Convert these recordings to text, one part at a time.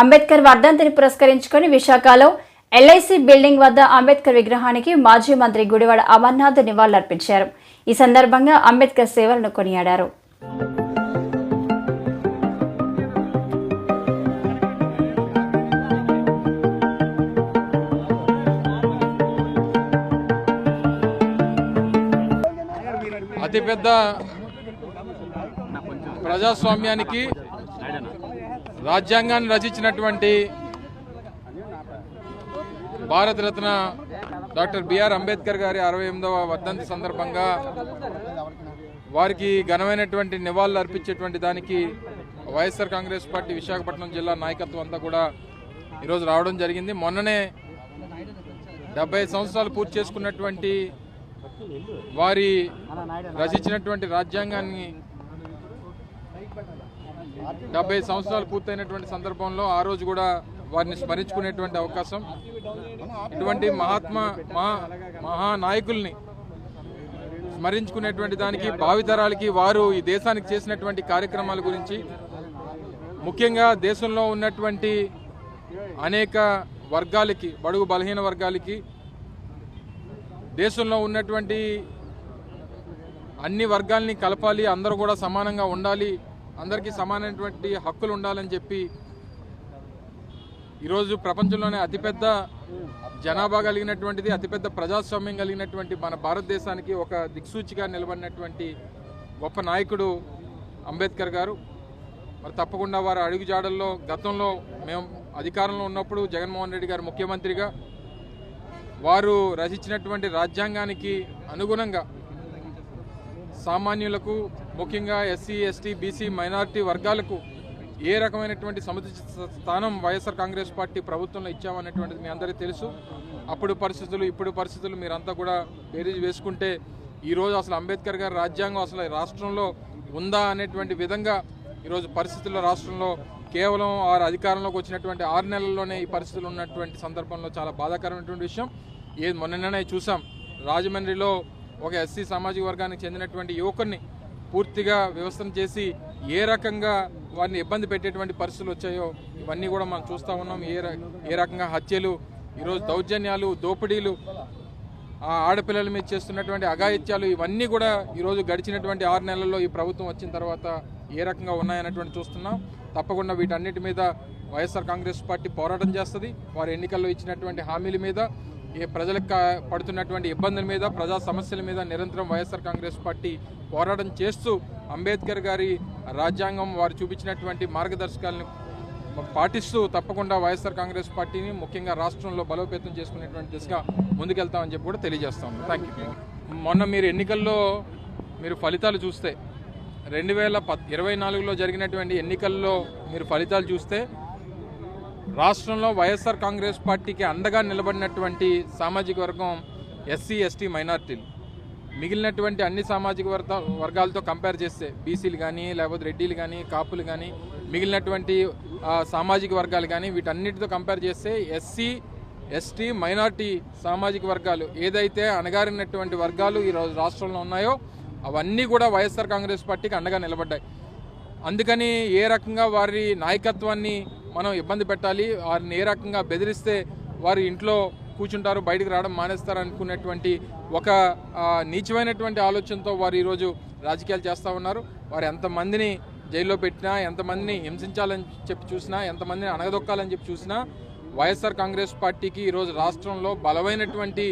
అంబేద్కర్ వర్ధంతిని పురస్కరించుకొని విశాఖలో ఎల్ఐసి బిల్డింగ్ వద్ద అంబేద్కర్ విగ్రహానికి మాజీ మంత్రి గుడివాడ అమర్నాథ్ నివాళులర్పించారు. ఈ సందర్భంగా అంబేద్కర్ సేవలను కొనియాడారు. అతిపెద్ద ప్రజాస్వామ్యానికి రాజ్యాంగాన్ని రచించినటువంటి భారతరత్న డాక్టర్ బిఆర్ అంబేద్కర్ గారి అరవై ఎనిమిదవ వర్ధంతి సందర్భంగా వారికి ఘనమైనటువంటి నివాళులు అర్పించేటువంటి దానికి వైఎస్ఆర్ కాంగ్రెస్ పార్టీ విశాఖపట్నం జిల్లా నాయకత్వం అంతా కూడా ఈరోజు రావడం జరిగింది. మొన్ననే డెబ్బై సంవత్సరాలు పూర్తి చేసుకున్నటువంటి వారి రచించినటువంటి రాజ్యాంగాన్ని డెబ్బై సంవత్సరాలు పూర్తయినటువంటి సందర్భంలో ఆ రోజు కూడా వారిని స్మరించుకునేటువంటి అవకాశం. ఇటువంటి మహాత్మా మహా మహానాయకుల్ని స్మరించుకునేటువంటి దానికి భావితరాలకి వారు ఈ దేశానికి చేసినటువంటి కార్యక్రమాల గురించి ముఖ్యంగా దేశంలో ఉన్నటువంటి అనేక వర్గాలకి బడుగు బలహీన వర్గాలకి దేశంలో ఉన్నటువంటి అన్ని వర్గాల్ని కలపాలి అందరూ కూడా సమానంగా ఉండాలి అందరికీ సమానమైనటువంటి హక్కులు ఉండాలని చెప్పి ఈరోజు ప్రపంచంలోనే అతిపెద్ద జనాభా కలిగినటువంటిది అతిపెద్ద ప్రజాస్వామ్యం కలిగినటువంటి మన భారతదేశానికి ఒక దిక్సూచిగా నిలబడినటువంటి గొప్ప నాయకుడు అంబేద్కర్ గారు. మరి తప్పకుండా వారి అడుగుజాడల్లో గతంలో మేము అధికారంలో ఉన్నప్పుడు జగన్మోహన్ రెడ్డి గారు ముఖ్యమంత్రిగా వారు రచించినటువంటి రాజ్యాంగానికి అనుగుణంగా సామాన్యులకు ముఖ్యంగా ఎస్సీ ఎస్టీ బీసీ మైనారిటీ వర్గాలకు ఏ రకమైనటువంటి సముచిత స్థానం వైఎస్ఆర్ కాంగ్రెస్ పార్టీ ప్రభుత్వంలో ఇచ్చామనేటువంటిది మీ అందరికీ తెలుసు. అప్పుడు పరిస్థితులు ఇప్పుడు పరిస్థితులు మీరంతా కూడా బేరీజ్ వేసుకుంటే ఈరోజు అసలు అంబేద్కర్ గారి రాజ్యాంగం అసలు రాష్ట్రంలో ఉందా అనేటువంటి విధంగా ఈరోజు పరిస్థితుల్లో రాష్ట్రంలో కేవలం వారు అధికారంలోకి వచ్చినటువంటి ఆరు నెలల్లోనే ఈ పరిస్థితులు ఉన్నటువంటి సందర్భంలో చాలా బాధాకరమైనటువంటి విషయం. ఏ మొన్ననే చూసాం. రాజమండ్రిలో ఒక ఎస్సీ సామాజిక వర్గానికి చెందినటువంటి యువకుడిని పూర్తిగా వ్యవస్థను చేసి ఏ రకంగా వారిని ఇబ్బంది పెట్టేటువంటి పరిస్థితులు వచ్చాయో ఇవన్నీ కూడా మనం చూస్తూ ఉన్నాం. ఏ ర- ఏ రకంగా హత్యలు ఈరోజు దౌర్జన్యాలు దోపిడీలు ఆ ఆడపిల్లల మీద చేస్తున్నటువంటి అఘాయిత్యాలు ఇవన్నీ కూడా ఈరోజు గడిచినటువంటి ఆరు నెలల్లో ఈ ప్రభుత్వం వచ్చిన తర్వాత ఏ రకంగా ఉన్నాయన్నటువంటి చూస్తున్నాం. తప్పకుండా వీటన్నిటి మీద వైఎస్ఆర్ కాంగ్రెస్ పార్టీ పోరాటం చేస్తుంది. వారు ఎన్నికల్లో ఇచ్చినటువంటి హామీల మీద ప్రజలకు పడుతున్నటువంటి ఇబ్బందుల మీద ప్రజా సమస్యల మీద నిరంతరం వైఎస్ఆర్ కాంగ్రెస్ పార్టీ పోరాటం చేస్తూ అంబేద్కర్ గారి రాజ్యాంగం వారు చూపించినటువంటి మార్గదర్శకాలను పాటిస్తూ తప్పకుండా వైఎస్ఆర్ కాంగ్రెస్ పార్టీని ముఖ్యంగా రాష్ట్రంలో బలోపేతం చేసుకునేటువంటి దిశగా ముందుకెళ్తామని చెప్పి కూడా తెలియజేస్తాం థ్యాంక్ యూ మొన్న మీరు ఎన్నికల్లో మీరు ఫలితాలు చూస్తే రెండు వేల పద్ ఇరవై నాలుగులో జరిగినటువంటి ఎన్నికల్లో మీరు ఫలితాలు చూస్తే రాష్ట్రంలో వైఎస్ఆర్ కాంగ్రెస్ పార్టీకి అండగా నిలబడినటువంటి సామాజిక వర్గం ఎస్సీ ఎస్టీ మైనార్టీలు. మిగిలినటువంటి అన్ని సామాజిక వర్గ వర్గాలతో కంపేర్ చేస్తే బీసీలు కానీ లేకపోతే రెడ్డిలు కానీ కాపులు కానీ మిగిలినటువంటి సామాజిక వర్గాలు కానీ వీటన్నిటితో కంపేర్ చేస్తే ఎస్సీ ఎస్టీ మైనార్టీ సామాజిక వర్గాలు ఏదైతే అణగారినటువంటి వర్గాలు ఈ రాష్ట్రంలో ఉన్నాయో అవన్నీ కూడా వైఎస్ఆర్ కాంగ్రెస్ పార్టీకి అండగా నిలబడ్డాయి. అందుకని ఏ రకంగా వారి నాయకత్వాన్ని మనం ఇబ్బంది పెట్టాలి. వారిని ఏ రకంగా బెదిరిస్తే వారు ఇంట్లో కూర్చుంటారు బయటకు రావడం మానేస్తారు అనుకునేటువంటి ఒక నీచమైనటువంటి ఆలోచనతో వారు ఈరోజు రాజకీయాలు చేస్తూ ఉన్నారు. వారు ఎంతమందిని జైల్లో పెట్టినా ఎంతమందిని హింసించాలని చెప్పి చూసినా ఎంతమందిని అణగదొక్కాలని చెప్పి చూసినా వైఎస్ఆర్ కాంగ్రెస్ పార్టీకి ఈరోజు రాష్ట్రంలో బలమైనటువంటి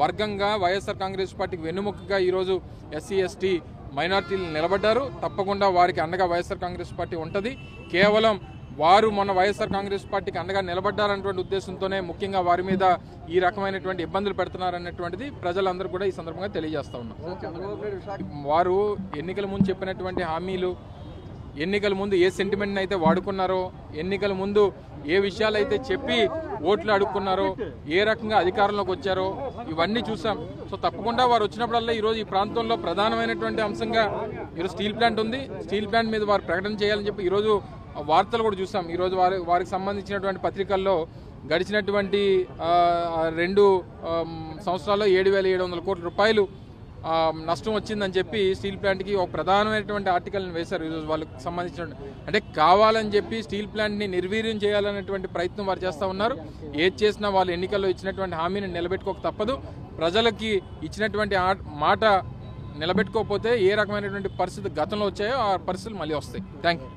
వర్గంగా వైఎస్ఆర్ కాంగ్రెస్ పార్టీకి వెన్నుముకగా ఈరోజు ఎస్సీ ఎస్టీ మైనార్టీలు నిలబడ్డారు. తప్పకుండా వారికి అండగా వైఎస్ఆర్ కాంగ్రెస్ పార్టీ ఉంటుంది. కేవలం వారు మొన్న వైఎస్ఆర్ కాంగ్రెస్ పార్టీకి అండగా నిలబడ్డారన్నటువంటి ఉద్దేశంతోనే ముఖ్యంగా వారి మీద ఈ రకమైనటువంటి ఇబ్బందులు పెడుతున్నారన్నటువంటిది ప్రజలందరూ కూడా ఈ సందర్భంగా తెలియజేస్తా ఉన్నారు వారు ఎన్నికల ముందు చెప్పినటువంటి హామీలు ఎన్నికల ముందు ఏ సెంటిమెంట్ని అయితే వాడుకున్నారో ఎన్నికల ముందు ఏ విషయాలు అయితే చెప్పి ఓట్లు అడుక్కున్నారో ఏ రకంగా అధికారంలోకి వచ్చారో ఇవన్నీ చూసాం. సో తప్పకుండా వారు వచ్చినప్పుడల్లా ఈరోజు ఈ ప్రాంతంలో ప్రధానమైనటువంటి అంశంగా ఈరోజు స్టీల్ ప్లాంట్ ఉంది. స్టీల్ ప్లాంట్ మీద వారు ప్రకటన చేయాలని చెప్పి ఈరోజు వార్తలు కూడా చూసాం. ఈరోజు వారి వారికి సంబంధించినటువంటి పత్రికల్లో గడిచినటువంటి రెండు సంవత్సరాల్లో ఏడు వేల ఏడు వందల కోట్ల రూపాయలు నష్టం వచ్చిందని చెప్పి స్టీల్ ప్లాంట్కి ఒక ప్రధానమైనటువంటి ఆర్టికల్ని వేశారు. ఈరోజు వాళ్ళకి సంబంధించిన అంటే కావాలని చెప్పి స్టీల్ ప్లాంట్ని నిర్వీర్యం చేయాలనేటువంటి ప్రయత్నం వారు చేస్తూ ఉన్నారు. ఏది చేసినా వాళ్ళు ఎన్నికల్లో ఇచ్చినటువంటి హామీని నిలబెట్టుకోక తప్పదు. ప్రజలకి ఇచ్చినటువంటి ఆ- మాట నిలబెట్టుకోకపోతే ఏ రకమైనటువంటి పరిస్థితి గతంలో వచ్చాయో ఆ పరిస్థితులు మళ్ళీ వస్తాయి. Thank you